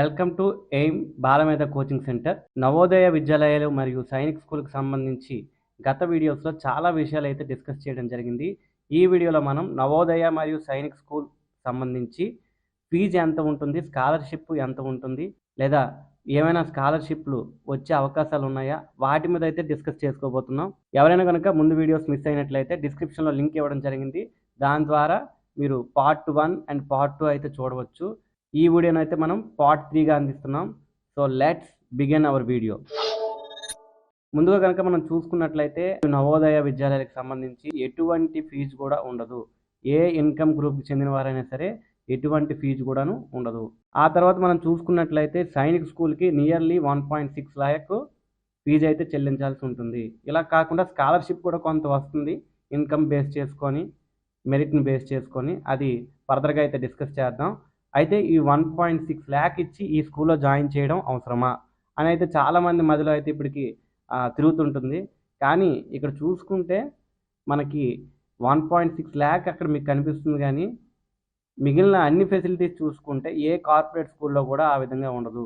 Welcome to aim Balamedha coaching centre. Navodaya విద్యాలయాలు మరియు సైనిక్ స్కూల్కి సంబంధించి గత వీడియోస్లో చాలా విషయాలు అయితే డిస్కస్ చేయడం జరిగింది. ఈ వీడియోలో మనం నవోదయ మరియు సైనిక్ స్కూల్ సంబంధించి ఫీజు ఎంత ఉంటుంది స్కాలర్షిప్ ఎంత ఉంటుంది లేదా ఏమైనా స్కాలర్షిప్లు వచ్చే అవకాశాలు ఉన్నాయా వాటి మీద అయితే డిస్కస్ చేసుకోబోతున్నాం. ఎవరైనా కనుక ముందు వీడియోస్ మిస్ అయినట్లయితే డిస్క్రిప్షన్లో లింక్ ఇవ్వడం జరిగింది. దాని ద్వారా మీరు part one and part two అయితే చూడవచ్చు. ఈ వీడియోని అయితే మనం పార్ట్ త్రీగా అందిస్తున్నాం. So let's begin our video ముందుగా కనుక మనం చూసుకున్నట్లయితే నవోదయ విద్యాలయాలకు సంబంధించి ఎటువంటి ఫీజు కూడా ఉండదు. ఏ ఇన్కమ్ గ్రూప్కి చెందిన వారైనా సరే ఎటువంటి ఫీజు కూడాను ఉండదు. ఆ తర్వాత మనం చూసుకున్నట్లయితే సైనిక్ స్కూల్కి nearly one point six lakh fee అయితే చెల్లించాల్సి ఉంటుంది. ఇలా కాకుండా స్కాలర్షిప్ కూడా కొంత వస్తుంది. ఇన్కమ్ బేస్ చేసుకొని మెరిట్ని బేస్ చేసుకొని అది ఫర్దర్గా అయితే డిస్కస్ చేద్దాం. అయితే ఈ వన్ పాయింట్ సిక్స్ ల్యాక్ ఇచ్చి ఈ స్కూల్లో జాయిన్ చేయడం అవసరమా? అని అయితే చాలామంది మధ్యలో అయితే ఇప్పటికి తిరుగుతుంటుంది. కానీ ఇక్కడ చూసుకుంటే మనకి వన్ పాయింట్ సిక్స్ ల్యాక్ అక్కడ మీకు కనిపిస్తుంది కానీ మిగిలిన అన్ని ఫెసిలిటీస్ చూసుకుంటే ఏ కార్పొరేట్ స్కూల్లో కూడా ఆ విధంగా ఉండదు.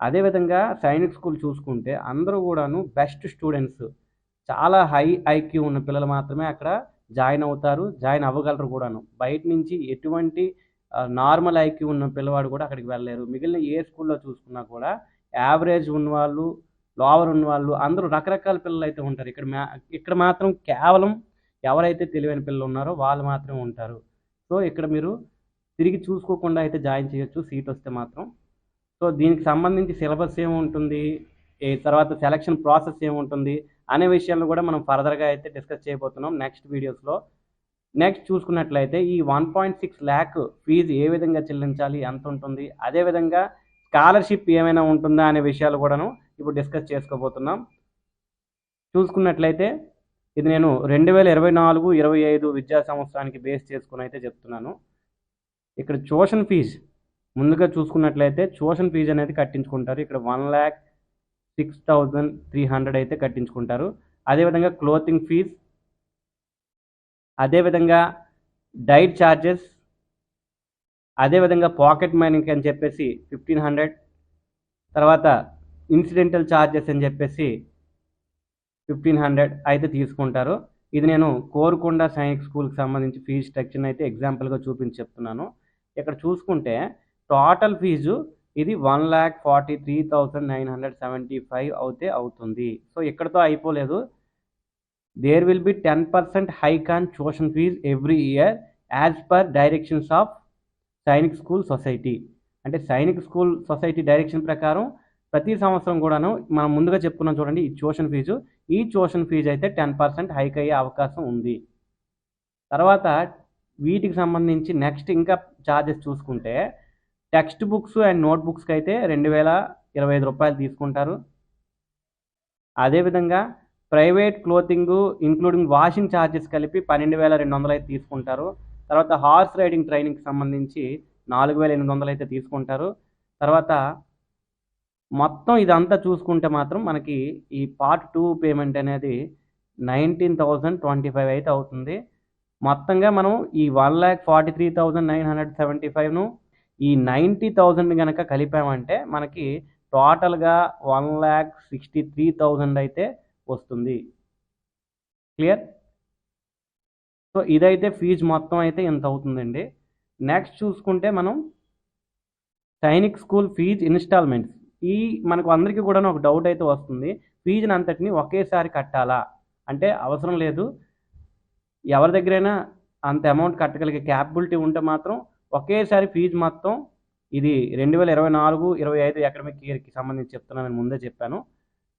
అదేవిధంగా సైనిక్ స్కూల్ చూసుకుంటే అందరూ కూడాను బెస్ట్ స్టూడెంట్స్ చాలా హై ఐక్యూ ఉన్న పిల్లలు మాత్రమే అక్కడ జాయిన్ అవుతారు జాయిన్ అవ్వగలరు కూడాను. బయట నుంచి ఎటువంటి నార్మల్ ఐక్యూ ఉన్న పిల్లవాడు కూడా అక్కడికి వెళ్ళలేరు. మిగిలిన ఏ స్కూల్లో చూసుకున్నా కూడా యావరేజ్ ఉన్నవాళ్ళు లోవర్ ఉన్నవాళ్ళు అందరూ రకరకాల పిల్లలు అయితే ఉంటారు. ఇక్కడ మా ఇక్కడ మాత్రం కేవలం ఎవరైతే తెలివైన పిల్లలు ఉన్నారో వాళ్ళు మాత్రమే ఉంటారు. సో ఇక్కడ మీరు తిరిగి చూసుకోకుండా అయితే జాయిన్ చేయొచ్చు. సీట్ వస్తే మాత్రం. సో దీనికి సంబంధించి సిలబస్ ఏముంటుంది? ఏ తర్వాత సెలక్షన్ ప్రాసెస్ ఏముంటుంది? అనే విషయాలను కూడా మనం ఫర్దర్గా అయితే డిస్కస్ చేయబోతున్నాం. నెక్స్ట్ వీడియోస్లో నెక్స్ట్ చూసుకున్నట్లయితే ఈ one point six lakh fee ఏ విధంగా చెల్లించాలి? ఎంత ఉంటుంది? అదేవిధంగా స్కాలర్షిప్ ఏమైనా ఉంటుందా అనే విషయాలు కూడాను ఇప్పుడు డిస్కస్ చేసుకోబోతున్నాం. చూసుకున్నట్లయితే ఇది నేను రెండు వేల ఇరవై నాలుగు ఇరవై ఐదు విద్యా సంవత్సరానికి బేస్ చేసుకుని అయితే చెప్తున్నాను. ఇక్కడ ట్యూషన్ ఫీజు ముందుగా చూసుకున్నట్లయితే ట్యూషన్ ఫీజు అనేది కట్టించుకుంటారు. ఇక్కడ one lakh six thousand three hundred అయితే కట్టించుకుంటారు. అదేవిధంగా క్లోతింగ్ ఫీజ్ అదేవిధంగా డైట్ ఛార్జెస్ అదేవిధంగా పాకెట్ మనీకి అని చెప్పేసి ఫిఫ్టీన్ హండ్రెడ్ తర్వాత ఇన్సిడెంటల్ ఛార్జెస్ అని చెప్పేసి ఫిఫ్టీన్ హండ్రెడ్ అయితే తీసుకుంటారు. ఇది నేను కోరుకొండ సైనిక్ స్కూల్కి సంబంధించి ఫీజు స్ట్రక్చర్ని అయితే ఎగ్జాంపుల్గా చూపించి చెప్తున్నాను. ఇక్కడ చూసుకుంటే టోటల్ ఫీజు ఇది one lakh forty three thousand nine hundred seventy five అవుతే అవుతుంది. సో ఇక్కడతో అయిపోలేదు. There will be ten percent hike on tuition fee every year as per directions of Sainik school society అంటే సైనిక్ స్కూల్ సొసైటీ డైరెక్షన్ ప్రకారం ప్రతి సంవత్సరం కూడాను మనం ముందుగా చెప్పుకున్నాం చూడండి ఈ ట్యూషన్ ఫీజు ఈ ట్యూషన్ ఫీజు అయితే టెన్ పర్సెంట్ హైక్ అయ్యే అవకాశం ఉంది. తర్వాత వీటికి సంబంధించి నెక్స్ట్ ఇంకా ఛార్జెస్ చూసుకుంటే టెక్స్ట్ బుక్స్ అండ్ నోట్ బుక్స్కి అయితే రెండు వేల ఇరవై ఐదు రూపాయలు తీసుకుంటారు. అదేవిధంగా private clothing including washing charges కలిపి పన్నెండు వేల రెండు వందలు అయితే తీసుకుంటారు. తర్వాత హార్స్ రైడింగ్ ట్రైనింగ్కి సంబంధించి నాలుగు వేల ఎనిమిది వందలు అయితే తీసుకుంటారు. తర్వాత మొత్తం ఇదంతా చూసుకుంటే మాత్రం మనకి ఈ పార్ట్ టూ పేమెంట్ అనేది నైన్టీన్ థౌజండ్ ట్వంటీ ఫైవ్ అయితే అవుతుంది. మొత్తంగా మనం ఈ one lakh forty three thousand nine hundred seventy ఫైవ్ను ఈ నైంటీ థౌజండ్ కనుక కలిపామంటే మనకి టోటల్గా one lakh sixty three thousand అయితే వస్తుంది. క్లియర్ సో ఇదైతే ఫీజు మొత్తం అయితే ఇంత అవుతుందండి? నెక్స్ట్ చూసుకుంటే మనం సైనిక్ స్కూల్ ఫీజు ఇన్స్టాల్మెంట్స్ ఈ మనకు అందరికీ కూడా ఒక డౌట్ అయితే వస్తుంది. ఫీజుని అంతటిని ఒకేసారి కట్టాలా? అంటే అవసరం లేదు. ఎవరి దగ్గరైనా అంత అమౌంట్ కట్టగలిగే క్యాపబిలిటీ ఉంటే మాత్రం ఒకేసారి ఫీజు మొత్తం ఇది రెండు వేల ఇరవై నాలుగు ఇరవై ఐదు అకాడమిక్ ఇయర్కి సంబంధించి చెప్తున్నాను నేను ముందే చెప్పాను.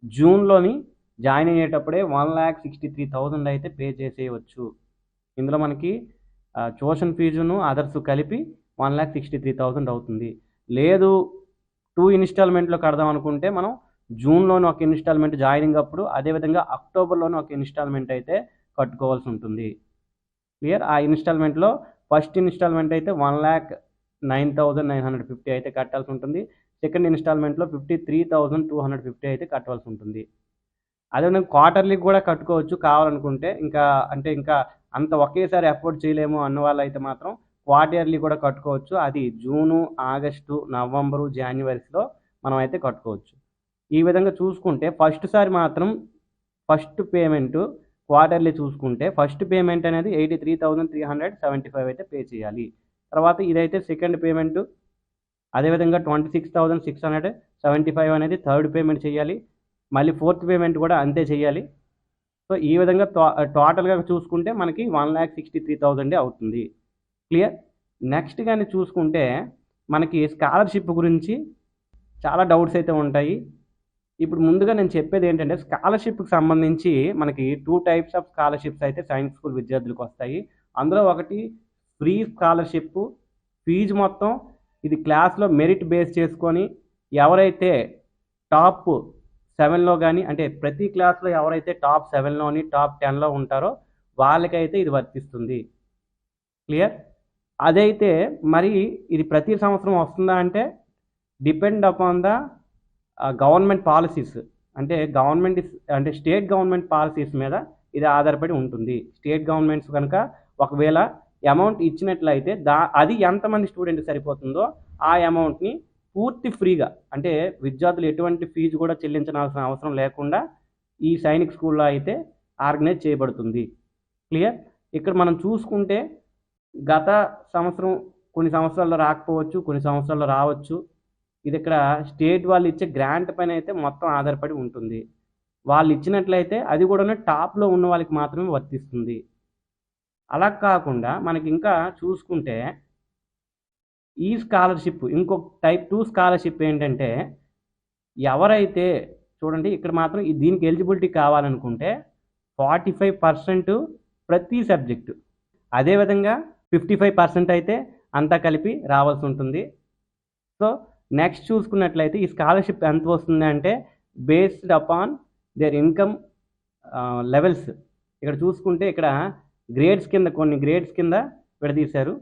జూన్లోని join అయ్యేటప్పుడే one lakh sixty three thousand అయితే పే చేసేయవచ్చు ఇందులో మనకి ట్యూషన్ ఫీజును అదర్స్ కలిపి one lakh sixty three thousand అవుతుంది. లేదు టూ ఇన్స్టాల్మెంట్లో కడదాం అనుకుంటే మనం జూన్లోని ఒక ఇన్స్టాల్మెంట్ జాయినింగ్ అప్పుడు అదేవిధంగా అక్టోబర్లోని ఒక ఇన్స్టాల్మెంట్ అయితే కట్టుకోవాల్సి ఉంటుంది. క్లియర్? ఆ ఇన్స్టాల్మెంట్లో ఫస్ట్ ఇన్స్టాల్మెంట్ అయితే one lakh nine thousand nine hundred fifty అయితే కట్టాల్సి ఉంటుంది. Second ఇన్స్టాల్మెంట్లో fifty three thousand two hundred fifty అయితే కట్టవలసి ఉంటుంది. అదేవిధంగా క్వార్టర్లీ కూడా కట్టుకోవచ్చు కావాలనుకుంటే. ఇంకా అంటే ఇంకా అంత ఒకేసారి అఫోర్డ్ చేయలేము అన్న వాళ్ళు అయితే మాత్రం క్వార్టర్లీ కూడా కట్టుకోవచ్చు. అది జూను ఆగస్టు నవంబరు జనవరిలో మనం అయితే కట్టుకోవచ్చు. ఈ విధంగా చూసుకుంటే ఫస్ట్ సారి మాత్రం ఫస్ట్ పేమెంట్ క్వార్టర్లీ చూసుకుంటే ఫస్ట్ పేమెంట్ అనేది eighty three thousand three hundred seventy five అయితే పే చేయాలి. తర్వాత ఇదైతే సెకండ్ పేమెంట్ అదేవిధంగా twenty six thousand six hundred seventy five అనేది థర్డ్ పేమెంట్ చేయాలి. మళ్ళీ ఫోర్త్ పేమెంట్ కూడా అంతే చేయాలి. సో ఈ విధంగా టోటల్గా చూసుకుంటే మనకి వన్ ల్యాక్ సిక్స్టీ త్రీ థౌజండే అవుతుంది. క్లియర్? నెక్స్ట్ కానీ చూసుకుంటే మనకి స్కాలర్షిప్ గురించి చాలా డౌట్స్ అయితే ఉంటాయి. ఇప్పుడు ముందుగా నేను చెప్పేది ఏంటంటే స్కాలర్షిప్కి సంబంధించి మనకి టూ టైప్స్ ఆఫ్ స్కాలర్షిప్స్ అయితే సైన్స్ స్కూల్ విద్యార్థులకు వస్తాయి. అందులో ఒకటి ఫ్రీ స్కాలర్షిప్ ఫీజు మొత్తం ఇది క్లాస్లో మెరిట్ బేస్ చేసుకొని ఎవరైతే టాప్ సెవెన్లో కానీ అంటే ప్రతి క్లాస్లో ఎవరైతే టాప్ సెవెన్లోని టాప్ టెన్లో ఉంటారో వాళ్ళకైతే ఇది వర్తిస్తుంది. క్లియర్? అదైతే మరి ఇది ప్రతి సంవత్సరం వస్తుందా అంటే depend upon the government policies. అంటే గవర్నమెంట్ అంటే స్టేట్ గవర్నమెంట్ పాలసీస్ మీద ఇది ఆధారపడి ఉంటుంది. స్టేట్ గవర్నమెంట్స్ కనుక ఒకవేళ అమౌంట్ ఇచ్చినట్లయితే దా అది ఎంతమంది స్టూడెంట్ సరిపోతుందో ఆ అమౌంట్ని పూర్తి ఫ్రీగా అంటే విద్యార్థులు ఎటువంటి ఫీజు కూడా చెల్లించాల్సిన అవసరం లేకుండా ఈ సైనిక్ స్కూల్లో అయితే ఆర్గనైజ్ చేయబడుతుంది. క్లియర్? ఇక్కడ మనం చూసుకుంటే గత సంవత్సరం కొన్ని సంవత్సరాల్లో రాకపోవచ్చు కొన్ని సంవత్సరాల్లో రావచ్చు. ఇది ఇక్కడ స్టేట్ వాళ్ళు ఇచ్చే గ్రాంట్ పైన అయితే మొత్తం ఆధారపడి ఉంటుంది. వాళ్ళు ఇచ్చినట్లయితే అది కూడా టాప్లో ఉన్న వాళ్ళకి మాత్రమే వర్తిస్తుంది. అలా కాకుండా మనకి ఇంకా చూసుకుంటే ఈ స్కాలర్షిప్ ఇంకొక టైప్ టూ స్కాలర్షిప్ ఏంటంటే ఎవరైతే చూడండి ఇక్కడ మాత్రం దీనికి ఎలిజిబిలిటీ కావాలనుకుంటే ఫార్టీ ఫైవ్ పర్సెంట్ ప్రతి సబ్జెక్టు. అదేవిధంగా ఫిఫ్టీ ఫైవ్ పర్సెంట్ అయితే అంతా కలిపి రావాల్సి ఉంటుంది. సో నెక్స్ట్ చూసుకున్నట్లయితే ఈ స్కాలర్షిప్ ఎంత వస్తుంది అంటే based upon their income levels. ఇక్కడ చూసుకుంటే ఇక్కడ గ్రేడ్స్ కింద కొన్ని గ్రేడ్స్ కింద విడదీశారు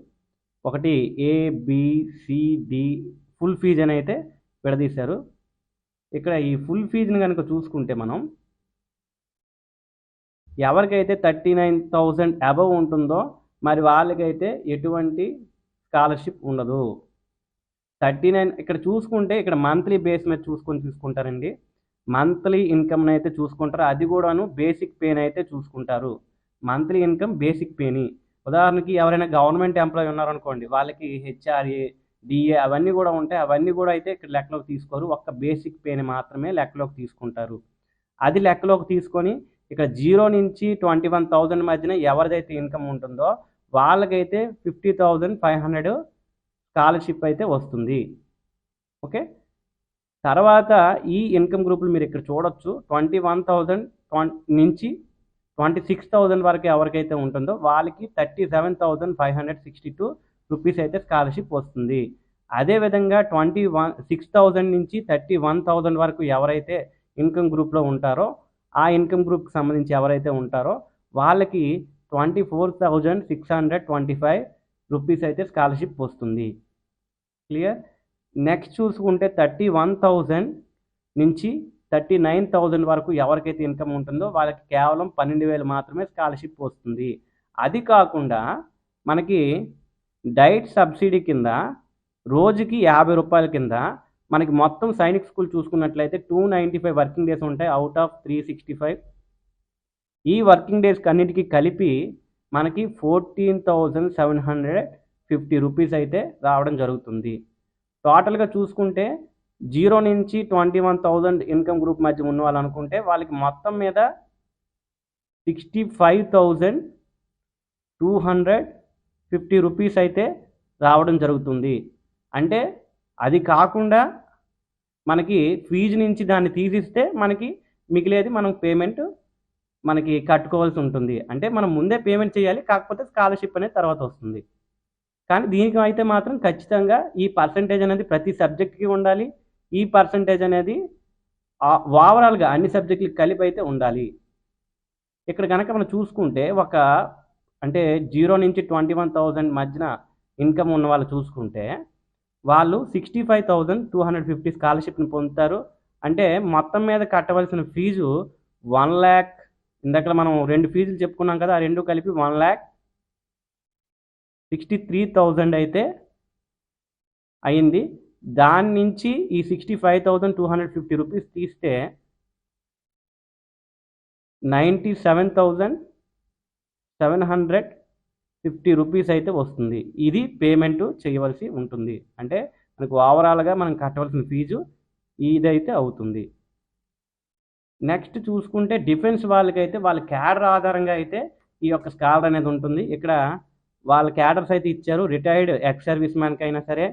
ఒకటి ఏబిసిడి ఫుల్ ఫీజు అని అయితే విడదీశారు ఇక్కడ ఈ ఫుల్ ఫీజుని కనుక చూసుకుంటే మనం ఎవరికైతే థర్టీ నైన్ థౌజండ్ అబవ్ ఉంటుందో మరి వాళ్ళకైతే ఎటువంటి స్కాలర్షిప్ ఉండదు. థర్టీ నైన్ ఇక్కడ చూసుకుంటే ఇక్కడ మంత్లీ బేస్ మీద చూసుకొని చూసుకుంటారండి మంత్లీ ఇన్కమ్ని అయితే చూసుకుంటారు. అది కూడాను బేసిక్ పేని అయితే చూసుకుంటారు. మంత్లీ ఇన్కమ్ బేసిక్ పేని ఉదాహరణకి ఎవరైనా గవర్నమెంట్ ఎంప్లాయీ ఉన్నారనుకోండి వాళ్ళకి హెచ్ఆర్ఏ డిఏ అవన్నీ కూడా ఉంటాయి అవన్నీ కూడా అయితే ఇక్కడ లెక్కలోకి తీసుకోరు. ఒక్క బేసిక్ పేని మాత్రమే లెక్కలోకి తీసుకుంటారు. అది లెక్కలోకి తీసుకొని ఇక్కడ జీరో నుంచి ట్వంటీ వన్ థౌజండ్ మధ్యన ఎవరిదైతే ఇన్కమ్ ఉంటుందో వాళ్ళకైతే fifty thousand five hundred scholarship అయితే వస్తుంది. ఓకే? తర్వాత ఈ ఇన్కమ్ గ్రూపులు మీరు ఇక్కడ చూడొచ్చు. ట్వంటీ వన్ థౌజండ్ నుంచి ట్వంటీ సిక్స్ థౌజండ్ వరకు ఎవరికైతే ఉంటుందో వాళ్ళకి thirty seven thousand five hundred sixty two rupees అయితే స్కాలర్షిప్ వస్తుంది. అదేవిధంగా ట్వంటీ వన్ సిక్స్ థౌజండ్ నుంచి థర్టీ వన్ థౌజండ్ వరకు ఎవరైతే ఇన్కమ్ గ్రూప్లో ఉంటారో ఆ ఇన్కమ్ గ్రూప్కి సంబంధించి ఎవరైతే ఉంటారో వాళ్ళకి twenty four thousand six hundred twenty five rupees అయితే స్కాలర్షిప్ వస్తుంది. క్లియర్? నెక్స్ట్ చూసుకుంటే థర్టీ వన్ థౌజండ్ నుంచి థర్టీ నైన్ థౌజండ్ వరకు ఎవరికైతే ఇన్కమ్ ఉంటుందో వాళ్ళకి కేవలం పన్నెండు వేలు మాత్రమే స్కాలర్షిప్ వస్తుంది. అది కాకుండా మనకి డైట్ సబ్సిడీ కింద రోజుకి యాభై రూపాయల కింద మనకి మొత్తం సైనిక్ స్కూల్ చూసుకున్నట్లయితే two ninety five working days ఉంటాయి. Out of three sixty five ఈ వర్కింగ్ డేస్కి అన్నిటికీ కలిపి మనకి fourteen thousand seven hundred fifty rupees అయితే రావడం జరుగుతుంది. టోటల్గా చూసుకుంటే జీరో నుంచి twenty one thousand income group మధ్య ఉన్న వాళ్ళు అనుకుంటే వాళ్ళకి మొత్తం మీద sixty five thousand two hundred fifty rupees అయితే రావడం జరుగుతుంది. అంటే అది కాకుండా మనకి ఫీజు నుంచి దాన్ని తీసిస్తే మనకి మిగిలేది మనం పేమెంట్ మనకి కట్టుకోవాల్సి ఉంటుంది. అంటే మనం ముందే పేమెంట్ చేయాలి కాకపోతే స్కాలర్షిప్ అనేది తర్వాత వస్తుంది. కానీ దీనికి అయితే మాత్రం ఖచ్చితంగా ఈ పర్సంటేజ్ అనేది ప్రతి సబ్జెక్ట్కి ఉండాలి. ఈ పర్సంటేజ్ అనేది ఓవరాల్గా అన్ని సబ్జెక్టులు కలిపి అయితే ఉండాలి. ఇక్కడ కనుక మనం చూసుకుంటే ఒక అంటే జీరో నుంచి ట్వంటీ వన్ థౌజండ్ మధ్యన ఇన్కమ్ ఉన్న వాళ్ళు చూసుకుంటే వాళ్ళు sixty five thousand two hundred fifty స్కాలర్షిప్ని పొందుతారు. అంటే మొత్తం మీద కట్టవలసిన ఫీజు వన్ ల్యాక్ ఇందాక మనం రెండు ఫీజులు చెప్పుకున్నాం కదా ఆ రెండు కలిపి one lakh sixty three thousand అయితే అయింది. దాని నుంచి ఈ sixty five thousand two hundred fifty rupees తీస్తే ninety seven thousand seven hundred fifty rupees అయితే వస్తుంది. ఇది పేమెంట్ చేయవలసి ఉంటుంది. అంటే మనకు ఓవరాల్గా మనం కట్టవలసిన ఫీజు ఇదైతే అవుతుంది. నెక్స్ట్ చూసుకుంటే డిఫెన్స్ వాళ్ళకైతే వాళ్ళ క్యాడర్ ఆధారంగా అయితే ఈ యొక్క స్కాలర్ అనేది ఉంటుంది. ఇక్కడ వాళ్ళ క్యాడర్స్ అయితే ఇచ్చారు. రిటైర్డ్ ఎక్స్ సర్వీస్ మ్యాన్కి అయినా సరే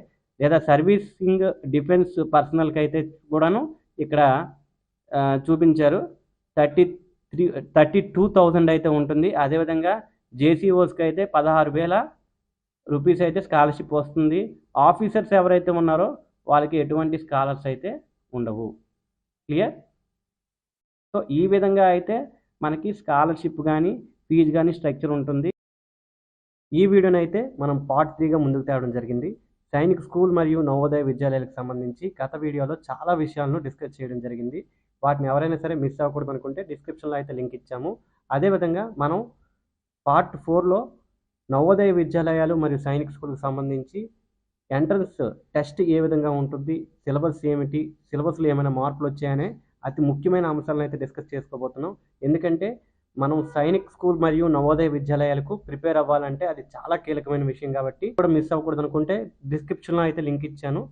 లేదా సర్వీసింగ్ డిఫెన్స్ పర్సనల్కి అయితే కూడాను ఇక్కడ చూపించారు. Thirty three thirty two thousand అయితే ఉంటుంది. అదేవిధంగా జేసీఓస్కి అయితే పదహారు వేల రూపీస్ అయితే స్కాలర్షిప్ వస్తుంది. ఆఫీసర్స్ ఎవరైతే ఉన్నారో వాళ్ళకి ఎటువంటి స్కాలర్స్ అయితే ఉండవు. క్లియర్? సో ఈ విధంగా అయితే మనకి స్కాలర్షిప్ కానీ ఫీజు కానీ స్ట్రక్చర్ ఉంటుంది. ఈ వీడియోని అయితే మనం పార్ట్ త్రీగా ముందుకు తేవడం జరిగింది. సైనిక్ స్కూల్ మరియు నవోదయ విద్యాలయాలకు సంబంధించి గత వీడియోలో చాలా విషయాలను డిస్కస్ చేయడం జరిగింది. వాటిని ఎవరైనా సరే మిస్ అవ్వకూడదు అనుకుంటే డిస్క్రిప్షన్లో అయితే లింక్ ఇచ్చాము. అదేవిధంగా మనం పార్ట్ ఫోర్లో నవోదయ విద్యాలయాలు మరియు సైనిక్ స్కూల్కి సంబంధించి ఎంట్రన్స్ టెస్ట్ ఏ విధంగా ఉంటుంది సిలబస్ ఏమిటి సిలబస్లో ఏమైనా మార్పులు వచ్చాయనే అతి ముఖ్యమైన అంశాలను అయితే డిస్కస్ చేసుకోబోతున్నాం. ఎందుకంటే మనం సైనిక్ స్కూల్ మరియు నవోదయ విద్యాలయాలకు ప్రిపేర్ అవ్వాలంటే అది చాలా కీలకమైన విషయం కాబట్టి కూడా మిస్ అవ్వకూడదు అనుకుంటే డిస్క్రిప్షన్లో అయితే లింక్ ఇచ్చాను.